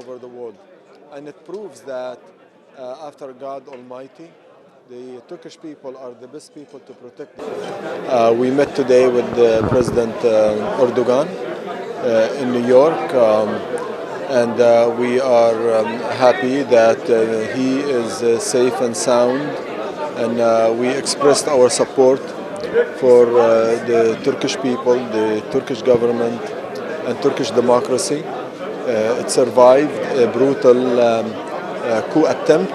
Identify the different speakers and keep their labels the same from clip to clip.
Speaker 1: over the world. And it proves that uh, after God Almighty, the Turkish people are the best people to protect. Uh, we met today with uh, President Erdogan uh, in New York, um, and uh, we are um, happy that uh, he is safe and sound. And we expressed our support for the Turkish people, the Turkish government, and Turkish democracy. Uh, it survived a brutal um, uh, coup attempt,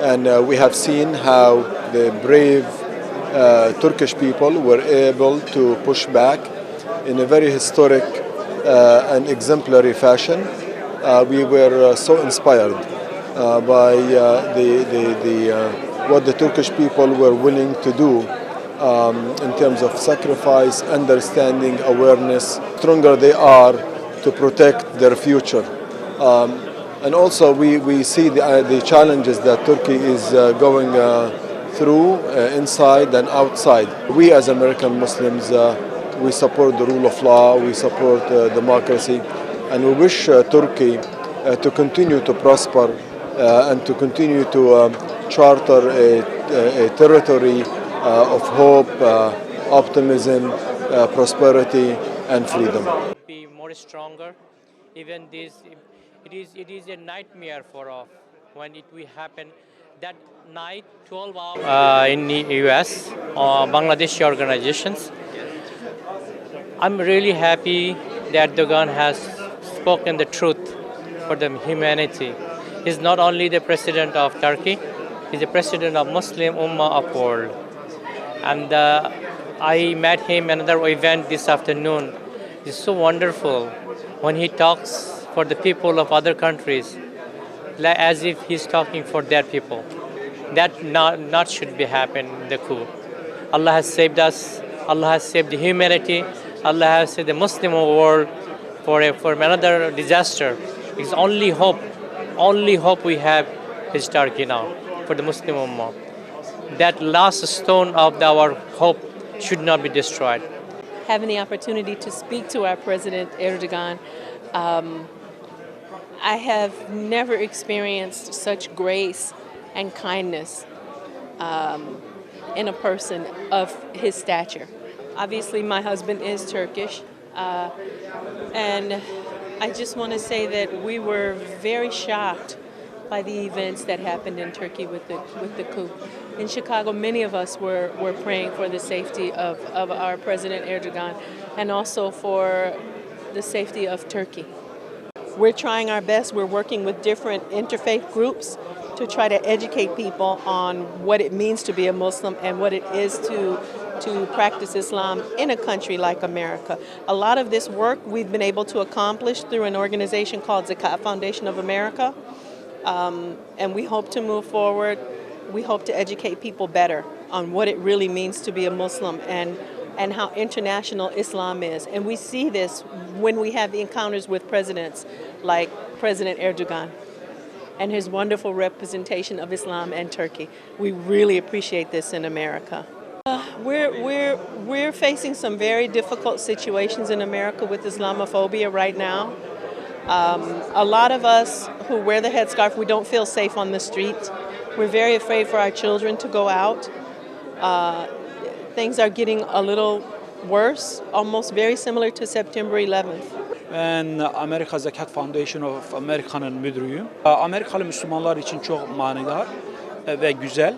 Speaker 1: and uh, we have seen how the brave Turkish people were able to push back in a very historic and exemplary fashion. We were so inspired by the, the, the, what the Turkish people were willing to do um, in terms of sacrifice, understanding, awareness. Stronger they are to protect their future. Um, and also, we, we see the, uh, the challenges that Turkey is uh, going uh, through uh, inside and outside. We, as American Muslims, uh, we support the rule of law, we support democracy, and we wish Turkey to continue to prosper and to continue to um, charter a, a, territory of hope, optimism, prosperity, and freedom.
Speaker 2: More stronger. Even this, it is it is a nightmare for us when it will happen. That night, 12 hours uh, in the U.S. Uh, Bangladeshi organizations. I'm really happy that Erdogan has spoken the truth for the humanity. He's not only the president of Turkey, he's the president of Muslim Ummah of world. And uh, I met him another event this afternoon. It's so wonderful when he talks for the people of other countries, as if he's talking for their people. That not, not should be happen in the coup. Allah has saved us. Allah has saved the humanity. Allah has saved the Muslim world for a, for another disaster. It's only hope, only hope we have is Turkey now for the Muslim Ummah. That last stone of our hope should not be destroyed.
Speaker 3: Having the opportunity to speak to our President Erdogan, um, I have never experienced such grace and kindness um, in a person of his stature. Obviously, my husband is Turkish, uh, and I just want to say that we were very shocked by the events that happened in Turkey with the with the coup. In Chicago, many of us were, were praying for the safety of, of our President Erdogan and also for the safety of Turkey. We're trying our best. We're working with different interfaith groups to try to educate people on what it means to be a Muslim and what it is to to practice Islam in a country like America. A lot of this work we've been able to accomplish through an organization called Zakat Foundation of America. Um, and we hope to move forward. We hope to educate people better on what it really means to be a Muslim and and how international Islam is. And we see this when we have encounters with presidents like President Erdogan and his wonderful representation of Islam and Turkey. We really appreciate this in America. Uh, we're, we're, we're facing some very difficult situations in America with Islamophobia right now. Um, a lot of us who wear the headscarf, we don't feel safe on the street. We're very afraid for our children to go out. Uh, things are getting a little worse, almost very similar to September 11th.
Speaker 4: Ben Amerika Zekat Foundation of America'nın müdürüyüm. Amerikalı Müslümanlar için çok manidar ve güzel.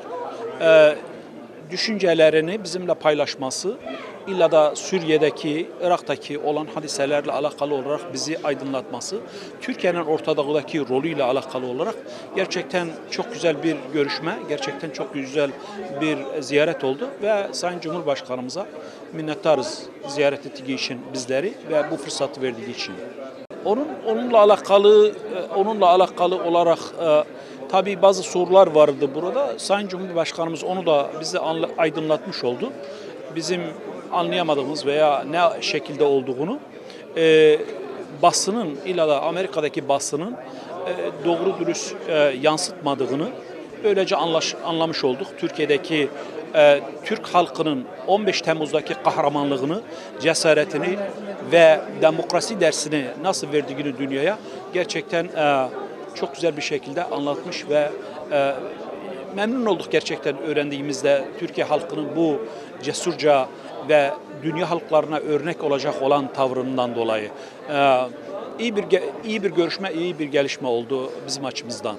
Speaker 4: Düşüncelerini bizimle paylaşması, illa da Suriye'deki, Irak'taki olan hadiselerle alakalı olarak bizi aydınlatması, Türkiye'nin Orta Doğu'daki rolüyle alakalı olarak gerçekten çok güzel bir görüşme, gerçekten çok güzel bir ziyaret oldu ve Sayın Cumhurbaşkanımıza minnettarız ziyaret ettiği için bizleri ve bu fırsatı verdiği için. Onun onunla alakalı e, onunla alakalı olarak e, tabii bazı sorular vardı burada. Sayın Cumhurbaşkanımız onu da bize aydınlatmış oldu. Bizim anlayamadığımız veya ne şekilde olduğunu e, basının illa da Amerika'daki basının e, doğru dürüst e, yansıtmadığını böylece anlaş, anlamış olduk. Türkiye'deki e, Türk halkının 15 Temmuz'daki kahramanlığını, cesaretini ve demokrasi dersini nasıl verdiğini dünyaya gerçekten e, çok güzel bir şekilde anlatmış ve e, memnun olduk gerçekten öğrendiğimizde Türkiye halkının bu cesurca ve dünya halklarına örnek olacak olan tavrından dolayı. E, iyi bir iyi bir görüşme, iyi bir gelişme oldu bizim açımızdan.